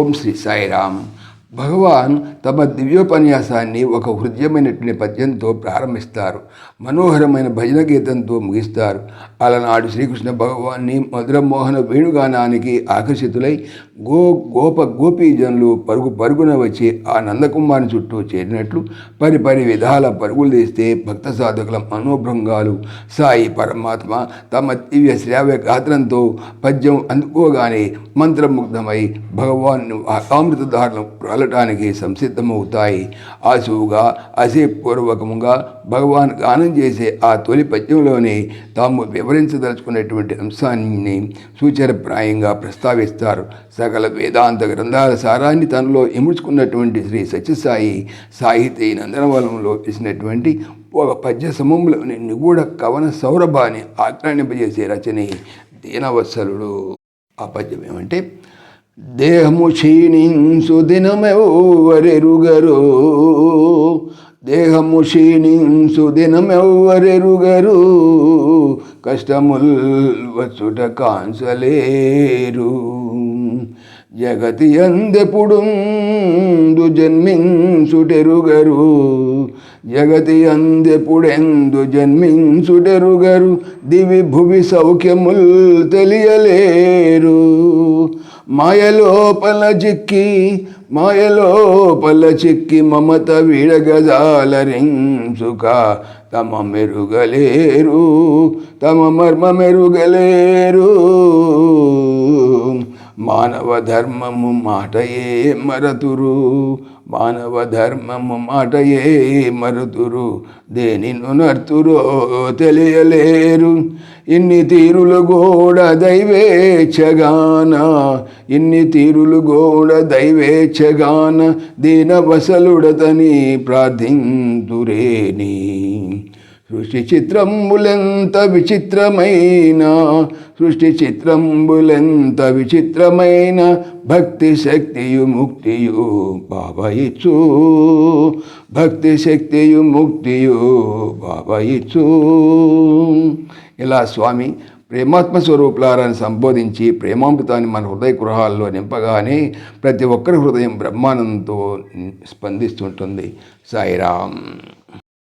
ఓం శ్రీ సాయిరామ్ భగవాన్ తమ దివ్యోపన్యాసాన్ని ఒక హృదయమైనటువంటి పద్యంతో ప్రారంభిస్తారు. మనోహరమైన భజన గీతంతో ముగిస్తారు. అలనాడు శ్రీకృష్ణ భగవాన్ని మధురమోహన వేణుగానానికి ఆకర్షితులై గో గోప గోపీజనులు పరుగు పరుగున వచ్చి ఆ నందకుమారుని చుట్టూ చేరినట్లు పరి పరి విధాల పరుగులు తీస్తే భక్త సాధకుల మనోభృంగాలు సాయి పరమాత్మ తమ దివ్య శ్రావ్య గాత్రంతో పద్యం అందుకోగానే మంత్రముగ్ధమై భగవాన్ అమృతధారను చల్లటానికి సంసిద్ధమవుతాయి. ఆశువుగా అసేపూర్వకముగా భగవాన్ గానం చేసే ఆ తొలి పద్యంలోనే తాము వివరించదలుచుకున్నటువంటి అంశాన్ని సూచనప్రాయంగా ప్రస్తావిస్తారు. సకల వేదాంత గ్రంథాల సారాన్ని తనలో ఇముడ్చుకున్నటువంటి శ్రీ సత్యసాయి సాహితీ నందనవనంలో వేసినటువంటి ఒక పద్య సమూహంలోని నిగూఢ కవన సౌరభాన్ని ఆక్రాణింపజేసే రచనే దీనవత్సలుడు ఆ పద్యం ఏమంటే దేహము క్షీణించు దినమెవ్వరెరుగరు? దేహము క్షీణించు దినమెవ్వరెరుగరు? కష్టముల్ వచ్చుట కాంచలేరు. జగతి అందెపుడుందు జన్మించుటెరుగరు? జగతి అందెపుడెందు జన్మించుటెరుగరు? దివి భువి సౌఖ్యముల్ తెలియలేరు. మాయలోపల చిక్కి మాయలోపల చిక్కి మమత విడగజాలరించుక తమ మెరుగలేరు తమ మర్మ మెరుగలేరు. మానవ ధర్మము మాటయే మరతురు. మానవ ధర్మము మాటయే మరుతురు. దేనిను నర్తురో తెలియలేరు. ఇన్ని తీరులు గోడ దైవేచ్ఛగాన. ఇన్ని తీరులు గోడ దైవేచ్ఛగాన. దీనవసలుడతని ప్రార్థింతురేని. సృష్టి చిత్రంబులెంత విచిత్రమైన సృష్టి చిత్రంబులెంత విచిత్రమైన భక్తి శక్తియు ముక్తియు బాబాయిచ్చు. భక్తి శక్తియు ముక్తియు బాబాయిచ్చు. ఇలా స్వామి ప్రేమాత్మ స్వరూపులారని సంబోధించి ప్రేమామృతాన్ని మన హృదయ గృహాల్లో నింపగానే ప్రతి ఒక్కరి హృదయం బ్రహ్మానందంతో స్పందిస్తుంటుంది. సాయిరామ్.